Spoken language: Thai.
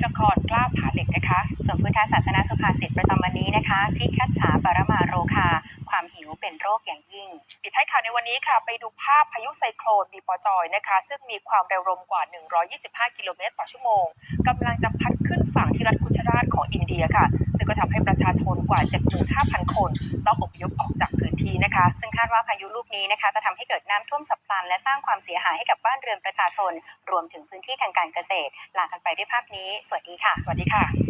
วยละครกล้าผาเหล็กนะคะ ส่วนพุทธศาสนาสุภาษิตประจำวันนี้นะคะ ที่คัดฉาปรมาโรคา ความหิวเป็นโรคอย่างยิ่ง ปิดท้ายข่าวในวันนี้ค่ะ ไปดูภาพพายุไซโคลนบีปอจอยนะคะ ซึ่งมีความเร็วลมกว่า 125 กิโลเมตรต่อชั่วโมงกำลังจะพัด ที่รัฐกุชราตของอินเดียค่ะ ซึ่งก็ทำให้ประชาชนกว่า 75,000 คนต้องอพยพออกจากพื้นที่นะคะ ซึ่งคาดว่าพายุลูกนี้นะคะ จะทำให้เกิดน้ำท่วมฉับพลัน และสร้างความเสียหายให้กับบ้านเรือนประชาชน รวมถึงพื้นที่ทางการเกษตรลากันไปด้วยภาพนี้ สวัสดีค่ะ สวัสดีค่ะ